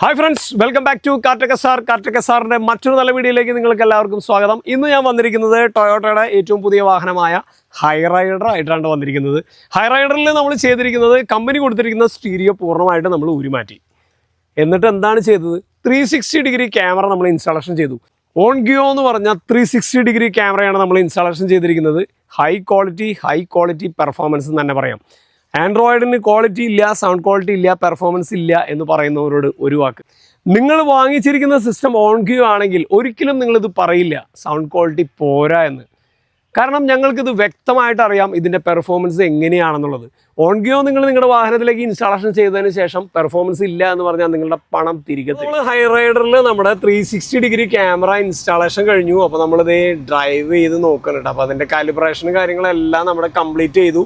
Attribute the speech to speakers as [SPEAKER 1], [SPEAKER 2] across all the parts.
[SPEAKER 1] Hi friends welcome back to കാർട്ടക sir കാർട്ടക സാറിന്റെ മറ്റൊരു നല്ല വീഡിയോയിലേക്ക് നിങ്ങൾക്ക് എല്ലാവർക്കും സ്വാഗതം. ഇന്ന് ഞാൻ വന്നിരിക്കുന്നത് ടൊയോട്ടയുടെ ഏറ്റവും പുതിയ വാഹനമായ ഹൈറൈഡർ ആയിട്ടാണ് വന്നിരിക്കുന്നത്. ഹൈറൈഡറിൽ നമ്മൾ ചെയ്തിരിക്കുന്നത് കമ്പനി കൊടുത്തിരിക്കുന്ന സ്റ്റീരിയോ പൂർണമായിട്ട് നമ്മൾ ഉരുമാറ്റി എന്നിട്ട് എന്താണ് ചെയ്തത്? ത്രീ സിക്സ്റ്റി ഡിഗ്രി ക്യാമറ നമ്മൾ ഇൻസ്റ്റാളേഷൻ ചെയ്തു. ഓൺ ഗിയോ എന്ന് പറഞ്ഞാൽ ത്രീ സിക്സ്റ്റി ഡിഗ്രി ക്യാമറയാണ് നമ്മൾ ഇൻസ്റ്റാളേഷൻ ചെയ്തിരിക്കുന്നത്. High quality high quality performance എന്ന് തന്നെ പറയാം. ആൻഡ്രോയിഡിന് ക്വാളിറ്റി ഇല്ല സൗണ്ട് ക്വാളിറ്റി ഇല്ല പെർഫോമൻസ് ഇല്ല എന്ന് പറയുന്നവരോട് ഒരു വാക്ക്. നിങ്ങൾ വാങ്ങിച്ചിരിക്കുന്ന സിസ്റ്റം ഓൺ ക്യൂ ആണെങ്കിൽ ഒരിക്കലും നിങ്ങളിത് പറയില്ല സൗണ്ട് ക്വാളിറ്റി പോരാ എന്ന്. കാരണം ഞങ്ങൾക്കിത് വ്യക്തമായിട്ട് അറിയാം ഇതിന്റെ പെർഫോമൻസ് എങ്ങനെയാണെന്നുള്ളത്. ഓൺ ക്യൂ നിങ്ങൾ നിങ്ങളുടെ വാഹനത്തിലേക്ക് ഇൻസ്റ്റാളേഷൻ ചെയ്തതിന് ശേഷം പെർഫോമൻസ് ഇല്ല എന്ന് പറഞ്ഞാൽ നിങ്ങളുടെ പണം തിരികെ നമ്മൾ ഹൈ റൈഡറിൽ നമ്മുടെ three sixty degree camera installation കഴിഞ്ഞു. അപ്പോൾ നമ്മളിത് ഡ്രൈവ് ചെയ്ത് നോക്കുന്നുണ്ട് അപ്പോൾ അതിന്റെ കാലിബ്രേഷനും കാര്യങ്ങളെല്ലാം നമ്മുടെ കംപ്ലീറ്റ് ചെയ്തു.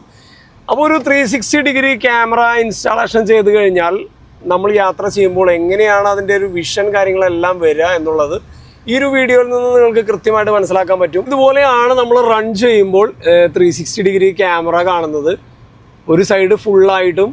[SPEAKER 1] അപ്പോൾ ഒരു three sixty degree camera installation ചെയ്ത് കഴിഞ്ഞാൽ നമ്മൾ യാത്ര ചെയ്യുമ്പോൾ എങ്ങനെയാണ് അതിന്റെ ഒരു വിഷൻ കാര്യങ്ങളെല്ലാം വരിക എന്നുള്ളത് ഈ ഒരു വീഡിയോയിൽ നിന്ന് നിങ്ങൾക്ക് കൃത്യമായിട്ട് മനസ്സിലാക്കാൻ പറ്റും. ഇതുപോലെയാണ് നമ്മൾ റൺ ചെയ്യുമ്പോൾ ത്രീ സിക്സ്റ്റി ഡിഗ്രി ക്യാമറ കാണുന്നത്. ഒരു സൈഡ് ഫുള്ളായിട്ടും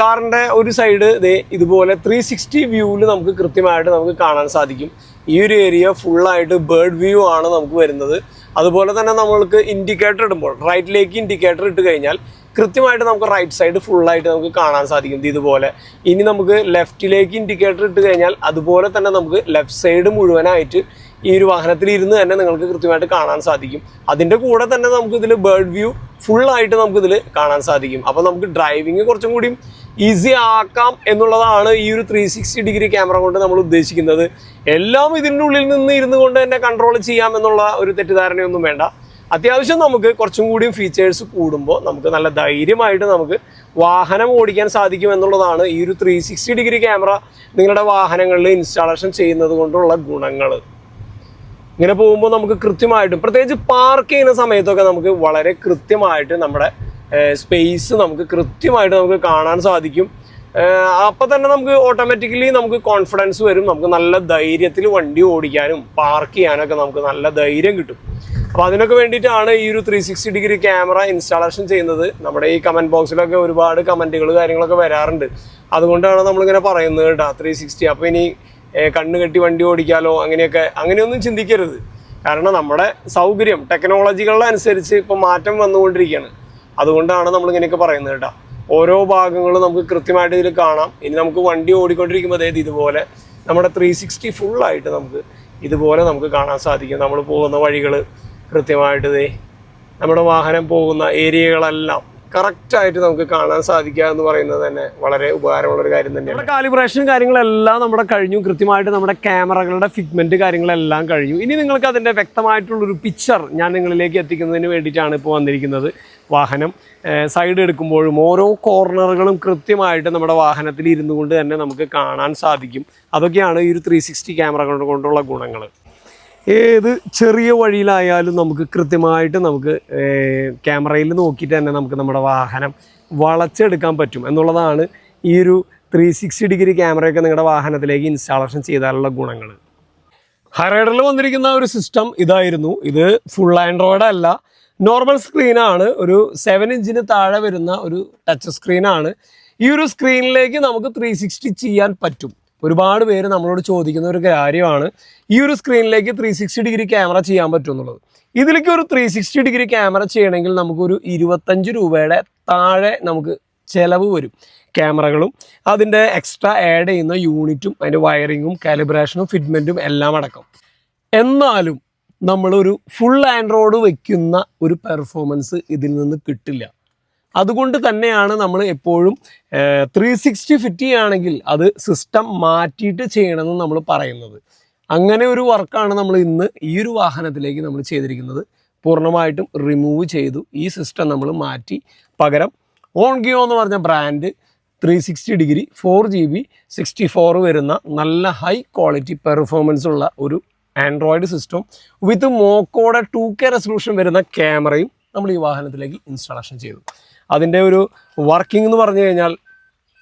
[SPEAKER 1] കാറിന്റെ ഒരു സൈഡ് ഇതുപോലെ ത്രീ സിക്സ്റ്റി വ്യൂവിൽ നമുക്ക് കൃത്യമായിട്ട് നമുക്ക് കാണാൻ സാധിക്കും. ഈ ഒരു ഏരിയ ഫുള്ളായിട്ട് ബേർഡ് വ്യൂ ആണ് നമുക്ക് വരുന്നത്. അതുപോലെ തന്നെ നമ്മൾക്ക് ഇൻഡിക്കേറ്റർ ഇടുമ്പോൾ റൈറ്റിലേക്ക് ഇൻഡിക്കേറ്റർ ഇട്ട് കഴിഞ്ഞാൽ കൃത്യമായിട്ട് നമുക്ക് റൈറ്റ് സൈഡ് ഫുള്ളായിട്ട് നമുക്ക് കാണാൻ സാധിക്കും. ഇതുപോലെ. ഇനി നമുക്ക് ലെഫ്റ്റിലേക്ക് ഇൻഡിക്കേറ്റർ ഇട്ട് കഴിഞ്ഞാൽ അതുപോലെ തന്നെ നമുക്ക് ലെഫ്റ്റ് സൈഡ് മുഴുവനായിട്ട് ഈ ഒരു വാഹനത്തിൽ ഇരുന്ന് തന്നെ നിങ്ങൾക്ക് കൃത്യമായിട്ട് കാണാൻ സാധിക്കും. അതിന്റെ കൂടെ തന്നെ നമുക്ക് ഇതിൽ ബേർഡ് വ്യൂ ഫുള്ളായിട്ട് നമുക്ക് ഇതിൽ കാണാൻ സാധിക്കും. അപ്പോൾ നമുക്ക് ഡ്രൈവിങ് കുറച്ചും കൂടി ഈസി ആക്കാം എന്നുള്ളതാണ് ഈ ഒരു ത്രീ സിക്സ്റ്റി ഡിഗ്രി ക്യാമറ കൊണ്ട് നമ്മൾ ഉദ്ദേശിക്കുന്നത്. എല്ലാം ഇതിന്റെ ഉള്ളിൽ നിന്ന് ഇരുന്നു കൊണ്ട് തന്നെ കൺട്രോൾ ചെയ്യാം എന്നുള്ള ഒരു തെറ്റിദ്ധാരണയൊന്നും വേണ്ട. അത്യാവശ്യം നമുക്ക് കുറച്ചും കൂടിയും ഫീച്ചേഴ്സ് കൂടുമ്പോൾ നമുക്ക് നല്ല ധൈര്യമായിട്ട് നമുക്ക് വാഹനം ഓടിക്കാൻ സാധിക്കും എന്നുള്ളതാണ് ഈ ഒരു ത്രീ സിക്സ്റ്റി ഡിഗ്രി ക്യാമറ നിങ്ങളുടെ വാഹനങ്ങളിൽ ഇൻസ്റ്റാളേഷൻ ചെയ്യുന്നത് കൊണ്ടുള്ള ഗുണങ്ങൾ ഇങ്ങനെ പോകുമ്പോൾ നമുക്ക് കൃത്യമായിട്ടും പ്രത്യേകിച്ച് പാർക്ക് ചെയ്യുന്ന സമയത്തൊക്കെ നമുക്ക് വളരെ കൃത്യമായിട്ട് നമ്മുടെ സ്പേസ് നമുക്ക് കൃത്യമായിട്ട് നമുക്ക് കാണാൻ സാധിക്കും. അപ്പം തന്നെ നമുക്ക് ഓട്ടോമാറ്റിക്കലി നമുക്ക് കോൺഫിഡൻസ് വരും. നമുക്ക് നല്ല ധൈര്യത്തിൽ വണ്ടി ഓടിക്കാനും പാർക്ക് ചെയ്യാനൊക്കെ നമുക്ക് നല്ല ധൈര്യം കിട്ടും. അപ്പോൾ അതിനൊക്കെ വേണ്ടിയിട്ടാണ് ഈ ഒരു three sixty degree camera installation ചെയ്യുന്നത്. നമ്മുടെ ഈ കമന്റ് ബോക്സിലൊക്കെ ഒരുപാട് കമന്റുകൾ കാര്യങ്ങളൊക്കെ വരാറുണ്ട്. അതുകൊണ്ടാണ് നമ്മളിങ്ങനെ പറയുന്നത് കേട്ടോ ത്രീ സിക്സ്റ്റി അപ്പോൾ ഇനി കണ്ണ് കെട്ടി വണ്ടി ഓടിക്കാലോ അങ്ങനെയൊക്കെ അങ്ങനെയൊന്നും ചിന്തിക്കരുത്. കാരണം നമ്മുടെ സൗകര്യം ടെക്നോളജികളുടെ അനുസരിച്ച് ഇപ്പോൾ മാറ്റം വന്നുകൊണ്ടിരിക്കുകയാണ്. അതുകൊണ്ടാണ് നമ്മൾ ഇങ്ങനെയൊക്കെ പറയുന്നത് കേട്ടോ. ഓരോ ഭാഗങ്ങളും നമുക്ക് കൃത്യമായിട്ട് ഇതിൽ കാണാം. ഇനി നമുക്ക് വണ്ടി ഓടിക്കൊണ്ടിരിക്കുമ്പോൾ അതായത് ഇതുപോലെ നമ്മുടെ ത്രീ സിക്സ്റ്റി ഫുള്ളായിട്ട് നമുക്ക് ഇതുപോലെ നമുക്ക് കാണാൻ സാധിക്കും. നമ്മൾ പോകുന്ന വഴികൾ കൃത്യമായിട്ട് നമ്മുടെ വാഹനം പോകുന്ന ഏരിയകളെല്ലാം കറക്റ്റായിട്ട് നമുക്ക് കാണാൻ സാധിക്കുക എന്ന് പറയുന്നത് തന്നെ വളരെ ഉപകാരമുള്ള ഒരു കാര്യം തന്നെയാണ്. നമ്മുടെ കാലിബ്രേഷൻ കാര്യങ്ങളെല്ലാം നമ്മുടെ കഴിഞ്ഞു. കൃത്യമായിട്ട് നമ്മുടെ ക്യാമറകളുടെ ഫിഗ്മെന്റ് കാര്യങ്ങളെല്ലാം കഴിഞ്ഞു. ഇനി നിങ്ങൾക്ക് അതിന്റെ വ്യക്തമായിട്ടുള്ളൊരു പിക്ചർ ഞാൻ നിങ്ങളിലേക്ക് എത്തിക്കുന്നതിന് വേണ്ടിയിട്ടാണ് ഇപ്പോൾ വന്നിരിക്കുന്നത്. വാഹനം സൈഡ് എടുക്കുമ്പോഴും ഓരോ കോർണറുകളും കൃത്യമായിട്ട് നമ്മുടെ വാഹനത്തിൽ ഇരുന്നു കൊണ്ട് തന്നെ നമുക്ക് കാണാൻ സാധിക്കും. അതൊക്കെയാണ് ഈ ഒരു ത്രീ സിക്സ്റ്റി ക്യാമറ കൊണ്ടുള്ള ഗുണങ്ങൾ ഏത് ചെറിയ വഴിയിലായാലും നമുക്ക് കൃത്യമായിട്ട് നമുക്ക് ക്യാമറയിൽ നോക്കിയിട്ട് തന്നെ നമുക്ക് നമ്മുടെ വാഹനം വളച്ചെടുക്കാൻ പറ്റും. എന്നുള്ളതാണ് ഈ ഒരു ത്രീ സിക്സ്റ്റി ഡിഗ്രി ക്യാമറയൊക്കെ നിങ്ങളുടെ വാഹനത്തിലേക്ക് ഇൻസ്റ്റാളേഷൻ ചെയ്താലുള്ള ഗുണങ്ങൾ ഹൈറൈഡറിൽ വന്നിരിക്കുന്ന ഒരു സിസ്റ്റം ഇതായിരുന്നു. ഇത് ഫുൾ ആൻഡ്രോയിഡ് അല്ല. നോർമൽ സ്ക്രീനാണ് ഒരു സെവൻ ഇഞ്ചിന് താഴെ വരുന്ന ഒരു ടച്ച് സ്ക്രീനാണ് ഈ ഒരു സ്ക്രീനിലേക്ക് നമുക്ക് ത്രീ സിക്സ്റ്റി ചെയ്യാൻ പറ്റും. ഒരുപാട് പേര് നമ്മളോട് ചോദിക്കുന്ന ഒരു കാര്യമാണ് ഈ ഒരു സ്ക്രീനിലേക്ക് ത്രീ സിക്സ്റ്റി ഡിഗ്രി ക്യാമറ ചെയ്യാൻ പറ്റുമെന്നുള്ളത് ഇതിലേക്ക് ഒരു ത്രീ സിക്സ്റ്റി ഡിഗ്രി ക്യാമറ ചെയ്യണമെങ്കിൽ നമുക്കൊരു ഇരുപത്തഞ്ച് രൂപയുടെ താഴെ നമുക്ക് ചിലവ് വരും ക്യാമറകളും. അതിന്റെ എക്സ്ട്രാ ആഡ് ചെയ്യുന്ന യൂണിറ്റും അതിന്റെ വയറിങ്ങും കാലിബ്രേഷനും ഫിറ്റ്മെന്റും എല്ലാം അടക്കം. എന്നാലും നമ്മളൊരു ഫുൾ ആൻഡ്രോയിഡ് വയ്ക്കുന്ന ഒരു പെർഫോമൻസ് ഇതിൽ നിന്ന് കിട്ടില്ല. അതുകൊണ്ട് തന്നെയാണ് നമ്മൾ എപ്പോഴും ത്രീ സിക്സ്റ്റി ഫിറ്റ് ആണെങ്കിൽ അത് സിസ്റ്റം മാറ്റിയിട്ട് ചെയ്യണമെന്ന് നമ്മൾ പറയുന്നത്. അങ്ങനെ ഒരു വർക്കാണ് നമ്മൾ ഇന്ന് ഈ ഒരു വാഹനത്തിലേക്ക് നമ്മൾ ചെയ്തിരിക്കുന്നത്. പൂർണമായിട്ടും റിമൂവ് ചെയ്തു. ഈ സിസ്റ്റം നമ്മൾ മാറ്റി പകരം ഓൺഗിയോ എന്ന് പറഞ്ഞ brand three sixty degree four G B sixty four വരുന്ന നല്ല ഹൈ ക്വാളിറ്റി പെർഫോമൻസ് ഉള്ള ഒരു ആൻഡ്രോയിഡ് സിസ്റ്റം വിത്ത് മോക്കോടെ ടു കെ റെസൊല്യൂഷൻ വരുന്ന ക്യാമറയും നമ്മൾ ഈ വാഹനത്തിലേക്ക് ഇൻസ്റ്റാളേഷൻ ചെയ്തു. അതിന്റെ ഒരു വർക്കിംഗ് എന്ന് പറഞ്ഞു കഴിഞ്ഞാൽ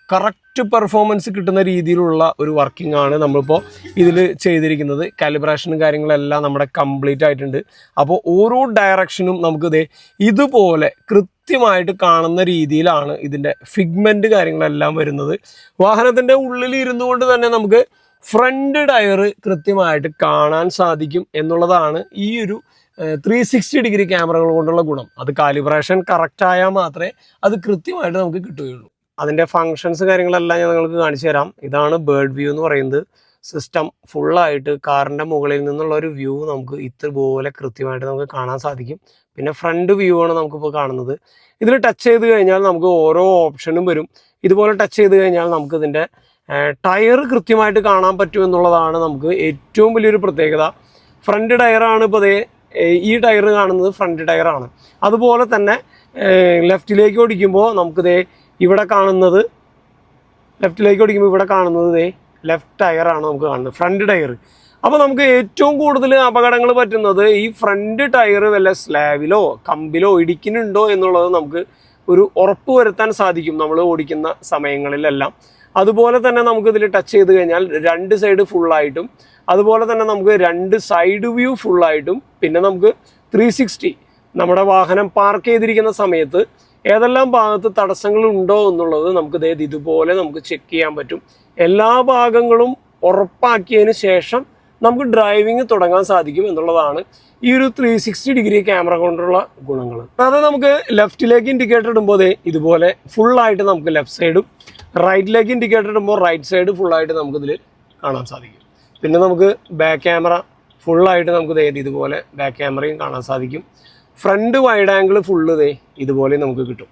[SPEAKER 1] കറക്റ്റ് പെർഫോമൻസ് കിട്ടുന്ന രീതിയിലുള്ള ഒരു വർക്കിംഗ് ആണ് നമ്മളിപ്പോൾ ഇതിൽ ചെയ്തിരിക്കുന്നത്. കാലിബ്രേഷനും കാര്യങ്ങളെല്ലാം നമ്മുടെ കംപ്ലീറ്റ് ആയിട്ടുണ്ട്. അപ്പോൾ ഓരോ ഡയറക്ഷനും നമുക്ക് ഇതേ ഇതുപോലെ കൃത്യമായിട്ട് കാണുന്ന രീതിയിലാണ് ഇതിന്റെ ഫിഗ്മെന്റ് കാര്യങ്ങളെല്ലാം വരുന്നത്. വാഹനത്തിന്റെ ഉള്ളിൽ ഇരുന്നു കൊണ്ട് തന്നെ നമുക്ക് ഫ്രണ്ട് ടയർ കൃത്യമായിട്ട് കാണാൻ സാധിക്കും എന്നുള്ളതാണ് ഈ ഒരു ത്രീ സിക്സ്റ്റി ഡിഗ്രി ക്യാമറകൾ കൊണ്ടുള്ള ഗുണം. അത് കാലിബ്രേഷൻ കറക്റ്റ് ആയാൽ മാത്രമേ അത് കൃത്യമായിട്ട് നമുക്ക് കിട്ടുകയുള്ളൂ. അതിന്റെ ഫങ്ഷൻസ് കാര്യങ്ങളെല്ലാം ഞാൻ നിങ്ങൾക്ക് കാണിച്ചു തരാം. ഇതാണ് ബേർഡ് വ്യൂ എന്ന് പറയുന്നത്. സിസ്റ്റം ഫുള്ളായിട്ട് കാറിന്റെ മുകളിൽ നിന്നുള്ള ഒരു വ്യൂ നമുക്ക് ഇതുപോലെ കൃത്യമായിട്ട് നമുക്ക് കാണാൻ സാധിക്കും. പിന്നെ ഫ്രണ്ട് വ്യൂ ആണ് നമുക്കിപ്പോൾ കാണുന്നത്. ഇതിൽ ടച്ച് ചെയ്ത് കഴിഞ്ഞാൽ നമുക്ക് ഓരോ ഓപ്ഷനും വരും. ഇതുപോലെ ടച്ച് ചെയ്ത് കഴിഞ്ഞാൽ നമുക്ക് ഇതിന്റെ ടയർ കൃത്യമായിട്ട് കാണാൻ പറ്റും എന്നുള്ളതാണ് നമുക്ക് ഏറ്റവും വലിയൊരു പ്രത്യേകത. ഫ്രണ്ട് ടയറാണ് ഇപ്പോൾ ഏഹ് ഈ ടയർ കാണുന്നത് ഫ്രണ്ട് ടയറാണ്. അതുപോലെ തന്നെ ലെഫ്റ്റിലേക്ക് ഓടിക്കുമ്പോൾ നമുക്ക് ദേ ഇവിടെ കാണുന്നത് ലെഫ്റ്റിലേക്ക് ഓടിക്കുമ്പോൾ ഇവിടെ കാണുന്നത് ദേ ലെഫ്റ്റ് ടയറാണ് നമുക്ക് കാണുന്നത് ഫ്രണ്ട് ടയർ അപ്പോൾ നമുക്ക് ഏറ്റവും കൂടുതൽ അപകടങ്ങൾ പറ്റുന്നത് ഈ ഫ്രണ്ട് ടയർ വല്ല സ്ലാബിലോ കമ്പിലോ ഇടിക്കുന്നുണ്ടോ എന്നുള്ളത് നമുക്ക് ഒരു ഉറപ്പ് വരുത്താൻ സാധിക്കും നമ്മൾ ഓടിക്കുന്ന സമയങ്ങളിലെല്ലാം. അതുപോലെ തന്നെ നമുക്ക് ഇതിൽ ടച്ച് ചെയ്ത് കഴിഞ്ഞാൽ രണ്ട് സൈഡ് ഫുള്ളായിട്ടും അതുപോലെ തന്നെ നമുക്ക് രണ്ട് സൈഡ് വ്യൂ ഫുള്ളായിട്ടും പിന്നെ നമുക്ക് ത്രീ സിക്സ്റ്റി നമ്മുടെ വാഹനം പാർക്ക് ചെയ്തിരിക്കുന്ന സമയത്ത് ഏതെല്ലാം ഭാഗത്ത് തടസ്സങ്ങൾ ഉണ്ടോ എന്നുള്ളത് നമുക്ക് ദേ ഇതുപോലെ നമുക്ക് ചെക്ക് ചെയ്യാൻ പറ്റും. എല്ലാ ഭാഗങ്ങളും ഉറപ്പാക്കിയതിന് ശേഷം നമുക്ക് ഡ്രൈവിംഗ് തുടങ്ങാൻ സാധിക്കും എന്നുള്ളതാണ് ഈ ഒരു ത്രീ സിക്സ്റ്റി ഡിഗ്രി ക്യാമറ കൊണ്ടുള്ള ഗുണങ്ങൾ അത് നമുക്ക് ലെഫ്റ്റിലേക്ക് ഇൻഡിക്കേറ്റർ ഇടുമ്പോൾ ഇതുപോലെ ഫുള്ളായിട്ട് നമുക്ക് ലെഫ്റ്റ് സൈഡും റൈറ്റിലേക്ക് ഇൻഡിക്കേറ്റർ ഇടുമ്പോൾ റൈറ്റ് സൈഡ് ഫുള്ളായിട്ട് നമുക്കിതിൽ കാണാൻ സാധിക്കും. പിന്നെ നമുക്ക് ബാക്ക് ക്യാമറ ഫുള്ളായിട്ട് നമുക്ക് ദേ ഇതുപോലെ ബാക്ക് ക്യാമറയും കാണാൻ സാധിക്കും. ഫ്രണ്ട് വൈഡ് ആംഗിൾ ഫുള്ള് ദേ ഇതുപോലെ നമുക്ക് കിട്ടും.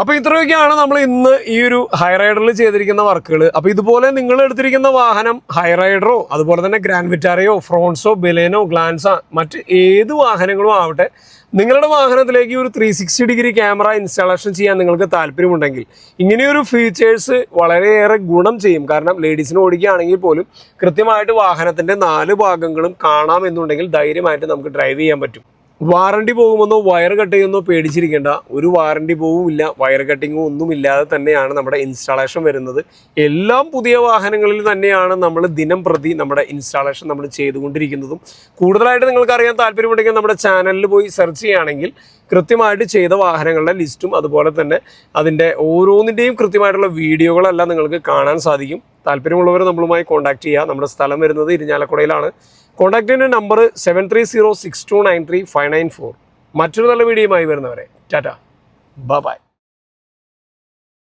[SPEAKER 1] അപ്പോൾ ഇത്രയൊക്കെയാണ് നമ്മൾ ഇന്ന് ഈ ഒരു ഹൈറൈഡറിൽ ചെയ്തിരിക്കുന്ന വർക്കുകൾ. അപ്പൊ ഇതുപോലെ നിങ്ങൾ എടുത്തിരിക്കുന്ന വാഹനം ഹൈറൈഡറോ അതുപോലെ തന്നെ ഗ്രാൻഡ് വിറ്റാറയോ ഫ്രോൺസോ ബെലേനോ ഗ്ലാൻസോ മറ്റ് ഏത് വാഹനങ്ങളും ആവട്ടെ നിങ്ങളുടെ വാഹനത്തിലേക്ക് ഒരു three sixty degree camera installation ചെയ്യാൻ നിങ്ങൾക്ക് താല്പര്യമുണ്ടെങ്കിൽ ഇങ്ങനെയൊരു ഫീച്ചേഴ്സ് വളരെയേറെ ഗുണം ചെയ്യും. കാരണം ലേഡീസിന് ഓടിക്കുകയാണെങ്കിൽ പോലും കൃത്യമായിട്ട് വാഹനത്തിന്റെ നാല് ഭാഗങ്ങളും കാണാമെന്നുണ്ടെങ്കിൽ ധൈര്യമായിട്ട് നമുക്ക് ഡ്രൈവ് ചെയ്യാൻ പറ്റും. വാറണ്ടി പോകുമെന്നോ വയർ കട്ട് ചെയ്യുമെന്നോ പേടിച്ചിരിക്കേണ്ട. ഒരു വാറണ്ടി പോവുമില്ല വയർ കട്ടിങ്ങും ഒന്നും ഇല്ലാതെ തന്നെയാണ് നമ്മുടെ ഇൻസ്റ്റാളേഷൻ വരുന്നത്. എല്ലാം പുതിയ വാഹനങ്ങളിൽ തന്നെയാണ് നമ്മൾ ദിനം പ്രതി നമ്മുടെ ഇൻസ്റ്റാളേഷൻ നമ്മൾ ചെയ്തുകൊണ്ടിരിക്കുന്നതും. കൂടുതലായിട്ട് നിങ്ങൾക്ക് അറിയാൻ താല്പര്യമുണ്ടെങ്കിൽ നമ്മുടെ ചാനലിൽ പോയി സെർച്ച് ചെയ്യുകയാണെങ്കിൽ കൃത്യമായിട്ട് ചെയ്ത വാഹനങ്ങളുടെ ലിസ്റ്റും അതുപോലെ തന്നെ അതിന്റെ ഓരോന്നിന്റെയും കൃത്യമായിട്ടുള്ള വീഡിയോകളെല്ലാം നിങ്ങൾക്ക് കാണാൻ സാധിക്കും. താല്പര്യമുള്ളവർ നമ്മളുമായി കോൺടാക്ട് ചെയ്യുക. നമ്മുടെ സ്ഥലം വരുന്നത് ഇരിഞ്ഞാലക്കുടയിലാണ്. ചെയ്യുന്ന number seven three zero six two nine three five nine four മറ്റൊരു നല്ല വീഡിയോയുമായി വരുന്നവരെ. ടാറ്റ ബ ബൈ